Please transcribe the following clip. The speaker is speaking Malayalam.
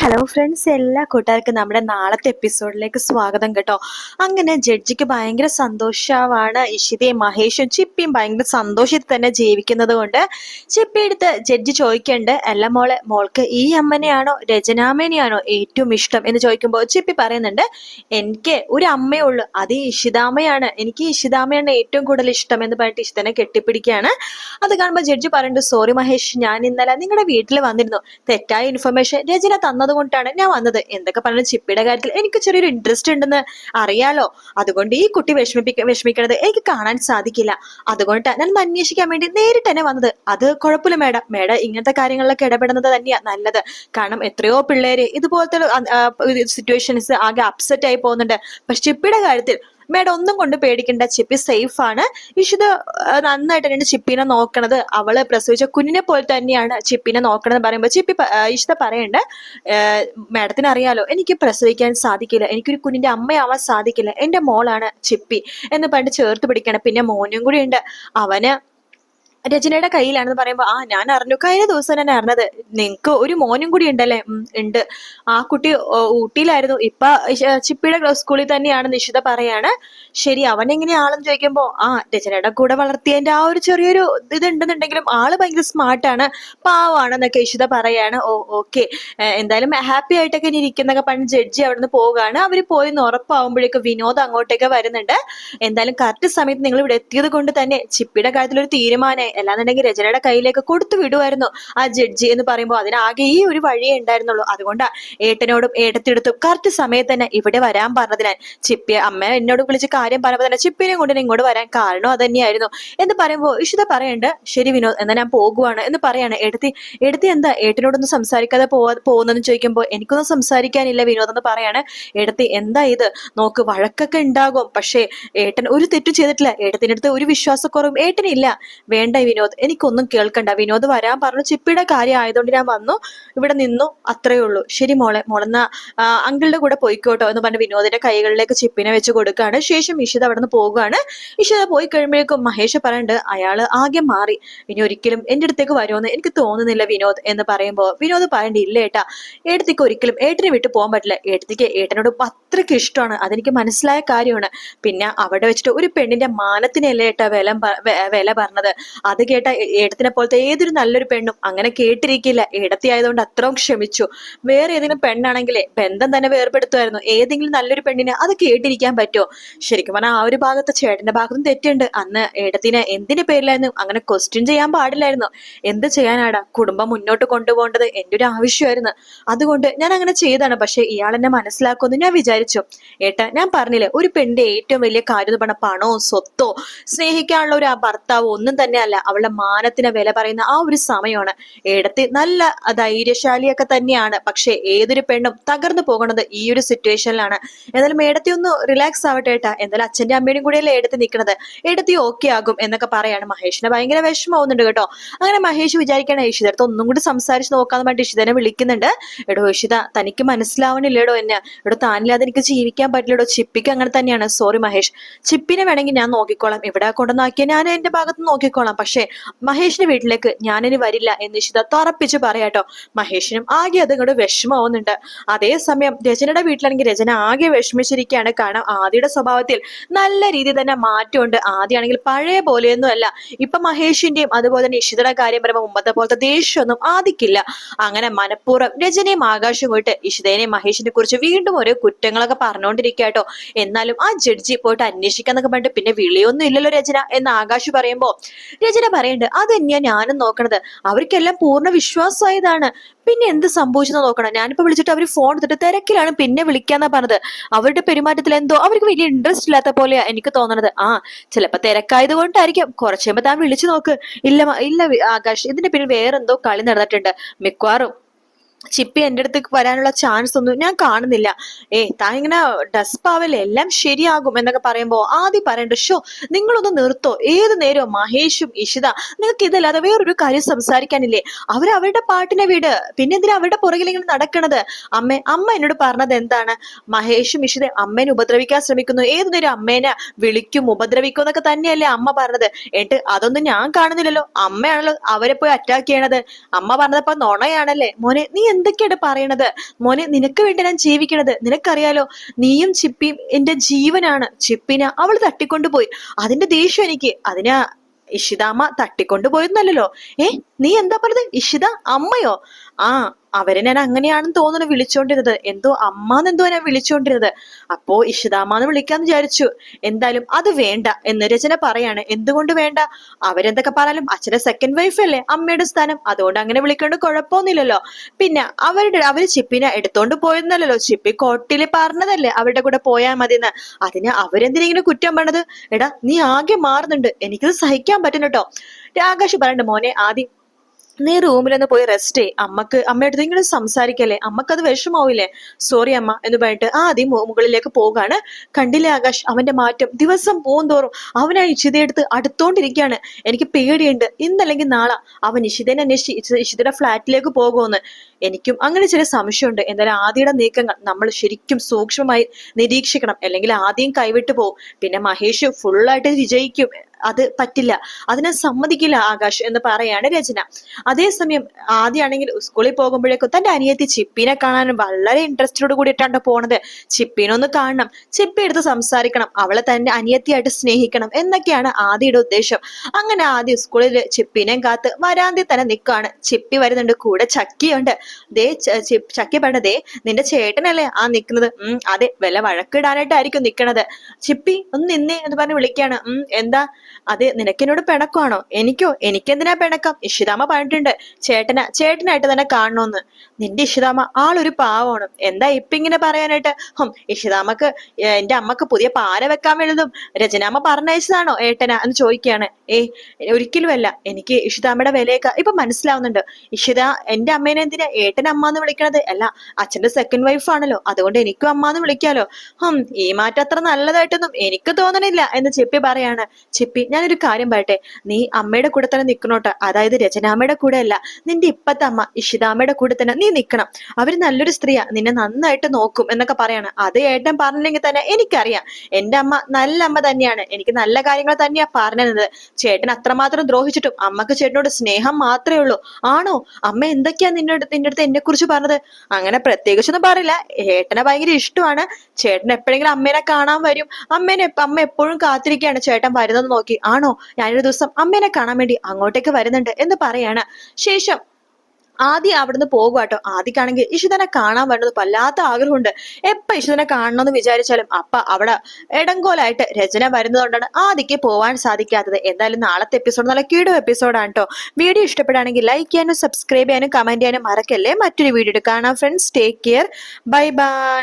ഹലോ ഫ്രണ്ട്സ് എല്ലാ കൂട്ടുകാർക്കും നമ്മുടെ നാളത്തെ എപ്പിസോഡിലേക്ക് സ്വാഗതം കേട്ടോ. അങ്ങനെ ജഡ്ജിക്ക് ഭയങ്കര സന്തോഷമാണ് ഇഷിതയും മഹേഷും ചിപ്പിയും ഭയങ്കര സന്തോഷത്തിൽ തന്നെ ജീവിക്കുന്നത് കൊണ്ട് ചിപ്പി എടുത്ത് ജഡ്ജി ചോദിക്കണ്ട് അല്ല മോളെ മോൾക്ക് ഈ അമ്മനെയാണോ രചനാമേനെയാണോ ഏറ്റവും ഇഷ്ടം? എന്ന് ചോദിക്കുമ്പോൾ ചിപ്പി പറയുന്നുണ്ട് എനിക്ക് ഒരു അമ്മയേ ഉള്ളൂ. അത് ഇഷിതാമ്മയാണ്. എനിക്ക് ഇഷിതാമ്മയാണ് ഏറ്റവും കൂടുതൽ ഇഷ്ടം എന്ന് പറഞ്ഞിട്ട് ഇഷിതനെ കെട്ടിപ്പിടിക്കുകയാണ്. അത് കാണുമ്പോൾ ജഡ്ജി പറയുന്നുണ്ട് സോറി മഹേഷ് ഞാൻ ഇന്നലെ നിങ്ങളുടെ വീട്ടിൽ വന്നിരുന്നു. തെറ്റായ ഇൻഫർമേഷൻ രചന തന്നത് കൊണ്ടാണ് ഞാൻ വന്നത്. എന്തൊക്കെ പറഞ്ഞാലും ചിപ്പിയുടെ കാര്യത്തിൽ എനിക്ക് ചെറിയൊരു ഇൻട്രസ്റ്റ് ഉണ്ടെന്ന് അറിയാലോ. അതുകൊണ്ട് ഈ കുട്ടി വിഷമിപ്പിക്ക വിഷമിക്കണത് എനിക്ക് കാണാൻ സാധിക്കില്ല. അതുകൊണ്ട് ഞാൻ അന്വേഷിക്കാൻ വേണ്ടി നേരിട്ട് തന്നെ വന്നത്. അത് കുഴപ്പമില്ല മേഡം. മേഡം ഇങ്ങനത്തെ കാര്യങ്ങളിലൊക്കെ ഇടപെടുന്നത് തന്നെയാ നല്ലത്. കാരണം എത്രയോ പിള്ളേര് ഇതുപോലത്തെ സിറ്റുവേഷൻസ് ആകെ അപ്സെറ്റ് ആയി പോകുന്നുണ്ട്. പക്ഷെ ചിപ്പിയുടെ കാര്യത്തിൽ മേഡം ഒന്നും കൊണ്ട് പേടിക്കേണ്ട ചിപ്പി സേഫ് ആണ്. ഇഷിത് നന്നായിട്ട് തന്നെയാണ് ചിപ്പിനെ നോക്കണത് അവൾ പ്രസവിച്ച കുഞ്ഞിനെ പോലെ തന്നെയാണ് ചിപ്പിനെ നോക്കണത് പറയുമ്പോൾ ചിപ്പി ഇഷിത പറയണ്ട് മേഡത്തിന് അറിയാലോ എനിക്ക് പ്രസവിക്കാൻ സാധിക്കില്ല എനിക്കൊരു കുഞ്ഞിന്റെ അമ്മയാവാൻ സാധിക്കില്ല എന്റെ മോളാണ് ചിപ്പി എന്ന് പറഞ്ഞിട്ട് ചേർത്ത് പിടിക്കണം പിന്നെ മോനും കൂടി ഉണ്ട്. അവന് രചനയുടെ കയ്യിലാണെന്ന് പറയുമ്പോൾ ആ ഞാൻ അറിഞ്ഞു. കഴിഞ്ഞ ദിവസം തന്നെ അറിഞ്ഞത്. നിങ്ങൾക്ക് ഒരു മോനും കൂടി ഉണ്ടല്ലേ? ഉണ്ട്. ആ കുട്ടി ഊട്ടിയിലായിരുന്നു. ഇപ്പൊ ചിപ്പിയുടെ സ്കൂളിൽ തന്നെയാണ് നിഷിത പറയാണ്. ശരി അവൻ എങ്ങനെയാണെന്ന് ചോദിക്കുമ്പോ ആ രചനയുടെ കൂടെ വളർത്തിയതിന്റെ ആ ഒരു ചെറിയൊരു ഇത് ഉണ്ടെന്നുണ്ടെങ്കിലും ആൾ ഭയങ്കര സ്മാർട്ടാണ് പാവാണെന്നൊക്കെ ഇഷിത പറയാണ്. ഓ ഓക്കെ. എന്തായാലും ഹാപ്പി ആയിട്ടൊക്കെ ഇനി ഇരിക്കുന്നൊക്കെ പണ്ട് ജഡ്ജി അവിടെ നിന്ന് പോവുകയാണ്. അവർ പോയെന്ന് ഉറപ്പാവുമ്പോഴേക്കും വിനോദ് അങ്ങോട്ടേക്ക് വരുന്നുണ്ട്. എന്തായാലും കറക്റ്റ് സമയത്ത് നിങ്ങൾ ഇവിടെ എത്തിയത് കൊണ്ട് തന്നെ ചിപ്പിയുടെ കാര്യത്തിൽ ഒരു തീരുമാനമായി അല്ലാന്നുണ്ടെങ്കിൽ രചനയുടെ കയ്യിലേക്ക് കൊടുത്തു വിടുമായിരുന്നു ആ ജഡ്ജി എന്ന് പറയുമ്പോൾ അതിനാകെ ഈ ഒരു വഴിയേ ഉണ്ടായിരുന്നുള്ളൂ. അതുകൊണ്ട് ഏട്ടനോടും ഏട്ടത്തിയെടുത്തും കറക്റ്റ് സമയത്ത് തന്നെ ഇവിടെ വരാൻ പറഞ്ഞതിനാൽ ചിപ്പിയെ അമ്മ എന്നോട് വിളിച്ച് കാര്യം പറഞ്ഞപ്പോൾ തന്നെ ചിപ്പിനെയും കൊണ്ട് ഇങ്ങോട്ട് വരാൻ കാരണം അത് തന്നെയായിരുന്നു എന്ന് പറയുമ്പോൾ ഇഷിത പറയണ്ട് ശരി വിനോദ് എന്നാ ഞാൻ പോകുവാണ് എന്ന് പറയാണ്. എടുത്തി എടുത്തി എന്താ? ഏട്ടനോടൊന്നും സംസാരിക്കാതെ പോവാ പോകുന്നെന്ന് ചോദിക്കുമ്പോൾ എനിക്കൊന്നും സംസാരിക്കാനില്ല വിനോദ് എന്ന് പറയാണ്. എടുത്തി എന്താ ഇത്? നോക്ക് വഴക്കൊക്കെ ഉണ്ടാകും. പക്ഷേ ഏട്ടൻ ഒരു തെറ്റും ചെയ്തിട്ടില്ല. ഏട്ടത്തിന്റെ അടുത്ത് ഒരു വിശ്വാസക്കുറവും ഏട്ടനില്ല. വേണ്ട വിനോദ്. എനിക്കൊന്നും കേൾക്കണ്ട. വിനോദ് വരാൻ പറഞ്ഞു. ചിപ്പിയുടെ കാര്യം ആയതുകൊണ്ട് ഞാൻ വന്നു. ഇവിടെ നിന്നു അത്രേ ഉള്ളൂ. ശരി മോളെ. മോളെന്ന അങ്കിളുടെ കൂടെ പോയിക്കോട്ടോ എന്ന് പറഞ്ഞ് വിനോദിന്റെ കൈകളിലേക്ക് ചിപ്പിനെ വെച്ച് കൊടുക്കുകയാണ്. ശേഷം ഇഷിത അവിടെ നിന്ന് പോവുകയാണ് ഇഷിത പോയി കഴിയുമ്പോഴേക്കും മഹേഷ് പറയണ്ട് അയാൾ ആകെ മാറി. ഇനി ഒരിക്കലും എന്റെ അടുത്തേക്ക് വരുമെന്ന് എനിക്ക് തോന്നുന്നില്ല വിനോദ് എന്ന് പറയുമ്പോൾ വിനോദ് പറയണ്ട ഇല്ല ഏട്ടാ. ഏട്ടത്തിക്ക് ഒരിക്കലും ഏട്ടനെ വിട്ട് പോകാൻ പറ്റില്ല. ഏട്ടത്തിക്ക് ഏട്ടനോട് അത്രയ്ക്ക് ഇഷ്ടമാണ്. അതെനിക്ക് മനസ്സിലായ കാര്യമാണ്. പിന്നെ അവിടെ വെച്ചിട്ട് ഒരു പെണ്ണിന്റെ മാനത്തിനല്ലേ ഏട്ടാ വില വില പറഞ്ഞത്? അത് കേട്ട ഏടത്തിനെ പോലത്തെ ഏതൊരു നല്ലൊരു പെണ്ണും അങ്ങനെ കേട്ടിരിക്കില്ല. ഏടത്തി ആയതുകൊണ്ട് അത്രയും ക്ഷമിച്ചു. വേറെ ഏതെങ്കിലും പെണ്ണാണെങ്കിലേ ബന്ധം തന്നെ വേർപെടുത്തുമായിരുന്നു. ഏതെങ്കിലും നല്ലൊരു പെണ്ണിനെ അത് കേട്ടിരിക്കാൻ പറ്റുമോ? ശരിക്കും പറഞ്ഞാൽ ആ ഒരു ഭാഗത്ത് ചേട്ടന്റെ ഭാഗത്തും തെറ്റുണ്ട്. അന്ന് ഏടത്തിനെ എന്തിന്റെ പേരിലായിരുന്നു? അങ്ങനെ ക്വസ്റ്റ്യൻ ചെയ്യാൻ പാടില്ലായിരുന്നു. എന്ത് ചെയ്യാനാടാ? കുടുംബം മുന്നോട്ട് കൊണ്ടുപോകേണ്ടത് എന്റെ ഒരു ആവശ്യമായിരുന്നു. അതുകൊണ്ട് ഞാൻ അങ്ങനെ ചെയ്താണ് പക്ഷെ ഇയാൾ എന്നെ മനസ്സിലാക്കുമെന്ന് ഞാൻ വിചാരിച്ചു. ഏട്ടാ ഞാൻ പറഞ്ഞില്ലേ ഒരു പെണ്ണിന്റെ ഏറ്റവും വലിയ കാര്യം എന്ന് പറഞ്ഞ സ്വത്തോ സ്നേഹിക്കാനുള്ള ഒരു ഭർത്താവോ ഒന്നും തന്നെയല്ല. അവളുടെ മാനത്തിന് വില പറയുന്ന ആ ഒരു സമയമാണ്. എടത്തി നല്ല ധൈര്യശാലിയൊക്കെ തന്നെയാണ്. പക്ഷെ ഏതൊരു പെണ്ണും തകർന്നു പോകുന്നത് ഈ ഒരു സിറ്റുവേഷനിലാണ് എന്നാലും എടത്തി ഒന്ന് റിലാക്സ് ആവട്ടെ ഏട്ടാ. എന്തായാലും അച്ഛന്റെ അമ്മയുടെയും കൂടെയല്ലേ എടുത്ത് നിൽക്കുന്നത്. എടുത്തി ഓക്കെ ആകും എന്നൊക്കെ പറയാണ്. മഹേഷിന് ഭയങ്കര വിഷമമാവുന്നുണ്ട് കേട്ടോ. അങ്ങനെ മഹേഷ് വിചാരിക്കണേ ഇഷിതടുത്ത് ഒന്നും കൂടി സംസാരിച്ച് നോക്കാന്ന് പറഞ്ഞിട്ട് ഇഷിതനെ വിളിക്കുന്നുണ്ട്. എടോ ഇഷിത തനിക്ക് മനസ്സിലാവണില്ലേടോ എന്നെ. എടോ താനില്ലാതെ എനിക്ക് ജീവിക്കാൻ പറ്റില്ലടോ. ചിപ്പിക്ക് അങ്ങനെ തന്നെയാണ്. സോറി മഹേഷ്. ചിപ്പിനെ വേണമെങ്കിൽ ഞാൻ നോക്കിക്കോളാം. ഇവിടെ കൊണ്ടുവന്നാക്കിയ ഞാൻ എന്റെ ഭാഗത്ത് നോക്കിക്കോളാം. പക്ഷേ മഹേഷിന്റെ വീട്ടിലേക്ക് ഞാനിനി വരില്ല എന്ന് ഇഷിത തറപ്പിച്ച് പറയാട്ടോ മഹേഷിനും ആകെ അത് ഇങ്ങോട്ട് വിഷമാവുന്നുണ്ട് അതേസമയം രചനയുടെ വീട്ടിലാണെങ്കിൽ രചന ആകെ വിഷമിച്ചിരിക്കുകയാണ് കാരണം ആദിയുടെ സ്വഭാവത്തിൽ നല്ല രീതിയിൽ തന്നെ മാറ്റമുണ്ട്. ആദ്യമാണെങ്കിൽ പഴയ പോലെയൊന്നും അല്ല. ഇപ്പൊ മഹേഷിന്റെയും അതുപോലെ തന്നെ ഇഷിതയുടെ കാര്യം പറയുമ്പോൾ മുമ്പത്തെ പോലത്തെ ദേഷ്യമൊന്നും ആദിക്കില്ല. അങ്ങനെ മനഃപൂർവം രചനയും ആകാശവും പോയിട്ട് ഇഷിതേനെയും മഹേഷിനെ കുറിച്ച് വീണ്ടും ഓരോ കുറ്റങ്ങളൊക്കെ പറഞ്ഞുകൊണ്ടിരിക്കാട്ടോ എന്നാലും ആ ജഡ്ജി പോയിട്ട് അന്വേഷിക്കാന്നൊക്കെ പറഞ്ഞിട്ട് പിന്നെ വിളിയൊന്നും ഇല്ലല്ലോ രചന എന്ന് ആകാശ് പറയുമ്പോ രചന പറയുന്നുണ്ട് അത് തന്നെയാ ഞാനും നോക്കണത്? അവർക്കെല്ലാം പൂർണ വിശ്വാസമായതാണ്. പിന്നെ എന്ത് സംഭവിച്ചെന്ന് നോക്കണം. ഞാനിപ്പോ വിളിച്ചിട്ട് അവർ ഫോൺ എടുത്തിട്ട് തിരക്കിലാണ് പിന്നെ വിളിക്കാന്നാ പറഞ്ഞത്. അവരുടെ പെരുമാറ്റത്തിൽ എന്തോ അവർക്ക് വലിയ ഇൻട്രസ്റ്റ് ഇല്ലാത്ത പോലെയാ എനിക്ക് തോന്നണത്. ആ ചിലപ്പോ തിരക്കായത് കൊണ്ടായിരിക്കും. കുറച്ച് കഴിയുമ്പോ താൻ വിളിച്ചു നോക്ക്. ഇല്ല ഇല്ല ആകാശ് ഇതിന്റെ പിന്നിൽ വേറെന്തോ കളി നടന്നിട്ടുണ്ട്. മിക്കവാറും ചിപ്പി എന്റെ അടുത്തേക്ക് വരാനുള്ള ചാൻസ് ഒന്നും ഞാൻ കാണുന്നില്ല. ഏ താൻ ഇങ്ങനെ ഡസ്പ് ആവല്ലേ എല്ലാം ശരിയാകും എന്നൊക്കെ പറയുമ്പോൾ ആദ്യം പറയണ്ട ഷോ നിങ്ങളൊന്ന് നിർത്തോ. ഏത് നേരോ മഹേഷും ഇഷിത നിങ്ങൾക്ക് ഇതല്ലാതെ വേറൊരു കാര്യം സംസാരിക്കാനില്ലേ? അവർ അവരുടെ പാട്ടിനെ വീട്. പിന്നെ എന്തിനാ അവരുടെ പുറകിൽ ഇങ്ങനെ നടക്കണത്? അമ്മ അമ്മ എന്നോട് പറഞ്ഞത് എന്താണ്? മഹേഷും ഇഷിത അമ്മേനെ ഉപദ്രവിക്കാൻ ശ്രമിക്കുന്നു. ഏത് നേരം അമ്മേനെ വിളിക്കും ഉപദ്രവിക്കും എന്നൊക്കെ തന്നെയല്ലേ അമ്മ പറഞ്ഞത്. എന്നിട്ട് അതൊന്നും ഞാൻ കാണുന്നില്ലല്ലോ. അമ്മയാണല്ലോ അവരെ പോയി അറ്റാക്ക് ചെയ്യണത്. അമ്മ പറഞ്ഞപ്പോ നുണയാണല്ലേ. മോനെ നീ എന്തൊക്കെയാണ് പറയണത്? മോനെ നിനക്ക് വേണ്ടി ഞാൻ ജീവിക്കണത് നിനക്കറിയാലോ? നീയും ചിപ്പിയും എന്റെ ജീവനാണ്. ചിപ്പിനെ അവൾ തട്ടിക്കൊണ്ടുപോയി. അതിന്റെ ദേഷ്യം എനിക്ക്. അതിനാ ഇഷിതാമ്മ തട്ടിക്കൊണ്ടുപോയെന്നല്ലോ ഏ? നീ എന്താ പറഞ്ഞത്? ഇഷിത അമ്മയോ? ആ അവരെ ഞാൻ അങ്ങനെയാണെന്ന് തോന്നുന്നു വിളിച്ചോണ്ടിരുന്നത്. എന്തോ അമ്മാന്ന് എന്തോ ഞാൻ വിളിച്ചോണ്ടിരുന്നത്. അപ്പോ ഇഷിതാമാന്ന് വിളിക്കാന്ന് വിചാരിച്ചു. എന്തായാലും അത് വേണ്ട എന്ന് രചന പറയാണ്. എന്തുകൊണ്ട് വേണ്ട? അവരെന്തൊക്കെ പറഞ്ഞാലും അച്ഛന്റെ സെക്കൻഡ് വൈഫ് അല്ലേ അമ്മയുടെ സ്ഥാനം. അതുകൊണ്ട് അങ്ങനെ വിളിക്കേണ്ട കുഴപ്പമൊന്നുമില്ലല്ലോ. പിന്നെ അവരുടെ അവർ ചിപ്പിനെ എടുത്തോണ്ട് പോയെന്നല്ലോ ചിപ്പി കോട്ടിൽ പറഞ്ഞതല്ലേ അവരുടെ കൂടെ പോയാൽ മതിയെന്ന്. അതിന് അവരെന്തിനെങ്കിലും കുറ്റം പറഞ്ഞത് എടാ നീ ആകെ മാറുന്നുണ്ട്. എനിക്കത് സഹിക്കാൻ പറ്റുന്നുട്ടോ ആകാശ് പറയണ്ട മോനെ ആദ്യം നീ റൂമിലൊന്ന് പോയി റെസ്റ്റ് ചെയ് അമ്മയ്ക്ക് അമ്മയുടെ ഇങ്ങനെ സംസാരിക്കല്ലേ? അമ്മക്കത് വിഷമാവില്ലേ? സോറി അമ്മ എന്ന് പറഞ്ഞിട്ട് ആദ്യം മുകളിലേക്ക് പോകാണ് കണ്ടില്ലേ ആകാശ് അവന്റെ മാറ്റം. ദിവസം പോകുന്തോറും അവനാ ഇഷിതയെടുത്ത് അടുത്തോണ്ടിരിക്കുകയാണ്. എനിക്ക് പേടിയുണ്ട്. ഇന്നല്ലെങ്കിൽ നാളെ അവൻ ഇഷിതനെ അന്വേഷിച്ച് ഇഷിതയുടെ ഫ്ലാറ്റിലേക്ക് പോകുമെന്ന്. എനിക്കും അങ്ങനെ ചില സംശയമുണ്ട്. എന്തായാലും ആദ്യയുടെ നീക്കങ്ങൾ നമ്മൾ ശരിക്കും സൂക്ഷ്മമായി നിരീക്ഷിക്കണം. അല്ലെങ്കിൽ ആദ്യം കൈവിട്ടു പോകും. പിന്നെ മഹേഷ് ഫുള്ളായിട്ട് വിജയിക്കും. അത് പറ്റില്ല. അതിനെ സമ്മതിക്കില്ല ആകാശ് എന്ന് പറയാണ് രചന. അതേസമയം ആദ്യമാണെങ്കിൽ സ്കൂളിൽ പോകുമ്പോഴേക്കും തന്റെ അനിയത്തി ചിപ്പിനെ കാണാൻ വളരെ ഇൻട്രസ്റ്റോട് കൂടിയിട്ടാണ് പോണത്. ചിപ്പിനെ ഒന്ന് കാണണം. ചിപ്പി എടുത്ത് സംസാരിക്കണം. അവളെ തന്റെ അനിയത്തിയായിട്ട് സ്നേഹിക്കണം എന്നൊക്കെയാണ് ആദ്യയുടെ ഉദ്ദേശം. അങ്ങനെ ആദ്യം സ്കൂളിൽ ചിപ്പിനെയും കാത്ത് വരാന്തി തന്നെ നിൽക്കുകയാണ് ചിപ്പി വരുന്നുണ്ട് കൂടെ ചക്കിയുണ്ട്. ദേ ചക്കി പറഞ്ഞതേ നിന്റെ ചേട്ടനല്ലേ ആ നിൽക്കുന്നത് ഉം അതെ വല്ല വഴക്കിടാനായിട്ടായിരിക്കും നിൽക്കണത് ചിപ്പി ഒന്ന് നിന്നേ എന്ന് പറഞ്ഞ് വിളിക്കുകയാണ് ഉം എന്താ? അതെ നിനക്കെന്നോട് പിണക്കമാണോ? എനിക്കോ? എനിക്കെന്തിനാ പിണക്കം? ഇഷിതാമ പറഞ്ഞിട്ടുണ്ട് ചേട്ടന ചേട്ടനായിട്ട് തന്നെ കാണണമെന്ന് നിന്റെ ഇഷിതാമ ആളൊരു പാവമാണ്. എന്താ ഇപ്പൊ ഇങ്ങനെ പറയാനായിട്ട്? ഹും ഇഷിതാമക്ക് ഏ, എന്റെ അമ്മയ്ക്ക് പുതിയ പാല വെക്കാൻ വേണ്ടതും രചനാമ്മ പറഞ്ഞയച്ചതാണോ ഏട്ടന എന്ന് ചോദിക്കുകയാണ്. ഏയ് ഒരിക്കലുമല്ല. എനിക്ക് ഇഷിതാമ്മയുടെ വിലയൊക്കെ ഇപ്പൊ മനസ്സിലാവുന്നുണ്ട്. ഇഷിത എന്റെ അമ്മേനെ എന്തിനാ ഏട്ടൻ അമ്മ എന്ന് വിളിക്കണത്? അല്ല അച്ഛന്റെ സെക്കൻഡ് വൈഫ് ആണല്ലോ. അതുകൊണ്ട് എനിക്കും അമ്മ എന്ന് വിളിക്കാലോ. ഹും ഈ മാറ്റം അത്ര നല്ലതായിട്ടൊന്നും എനിക്ക് തോന്നണില്ല എന്ന് ചിപ്പി പറയാണ്. ചിപ്പി ഞാനൊരു കാര്യം പറയട്ടെ. നീ അമ്മയുടെ കൂടെ തന്നെ നിൽക്കണോട്ടോ അതായത് രചനാമ്മയുടെ കൂടെ അല്ല നിന്റെ ഇപ്പത്തെ അമ്മ ഇഷിതാമ്മയുടെ കൂടെ തന്നെ നീ നിൽക്കണം അവർ നല്ലൊരു സ്ത്രീയാ നിന്നെ നന്നായിട്ട് നോക്കും എന്നൊക്കെ പറയാണ്. അത് ഏട്ടൻ പറഞ്ഞില്ലെങ്കിൽ തന്നെ എനിക്കറിയാം. എന്റെ അമ്മ നല്ല അമ്മ തന്നെയാണ്. എനിക്ക് നല്ല കാര്യങ്ങൾ തന്നെയാ പറഞ്ഞത് ചേട്ടൻ അത്രമാത്രം ദ്രോഹിച്ചിട്ടും അമ്മയ്ക്ക് ചേട്ടനോട് സ്നേഹം മാത്രമേ ഉള്ളൂ. ആണോ? അമ്മ എന്തൊക്കെയാ നിന്നോട് നിന്റെ അടുത്ത് എന്നെ കുറിച്ച് പറഞ്ഞത്? അങ്ങനെ പ്രത്യേകിച്ചൊന്നും പറയില്ല. ഏട്ടനെ ഭയങ്കര ഇഷ്ടമാണ്. ചേട്ടൻ എപ്പോഴെങ്കിലും അമ്മേനെ കാണാൻ വരും. അമ്മേനെ അമ്മ എപ്പോഴും കാത്തിരിക്കുകയാണ്. ചേട്ടൻ വരുന്നത് ആണോ? ഞാനൊരു ദിവസം അമ്മേനെ കാണാൻ വേണ്ടി അങ്ങോട്ടേക്ക് വരുന്നുണ്ട് എന്ന് പറയാണ്. ശേഷം ആദ്യം അവിടുന്ന് പോകുക കേട്ടോ ആദ്യക്കാണെങ്കിൽ ഇഷിതനെ കാണാൻ വേണ്ടത് വല്ലാത്ത ആഗ്രഹമുണ്ട്. എപ്പോ ഇഷിതനെ കാണണമെന്ന് വിചാരിച്ചാലും അപ്പ അവിടെ എടങ്കോലായിട്ട് രചന വരുന്നതുകൊണ്ടാണ് ആദ്യക്ക് പോവാൻ സാധിക്കാത്തത്. എന്തായാലും നാളത്തെ എപ്പിസോഡ് നല്ല കീടും എപ്പിസോഡാണ് കേട്ടോ വീഡിയോ ഇഷ്ടപ്പെടുകയാണെങ്കിൽ ലൈക്ക് ചെയ്യാനും സബ്സ്ക്രൈബ് ചെയ്യാനും കമന്റ് ചെയ്യാനും മറക്കല്ലേ? മറ്റൊരു വീഡിയോ കാണാം friends take care bye bye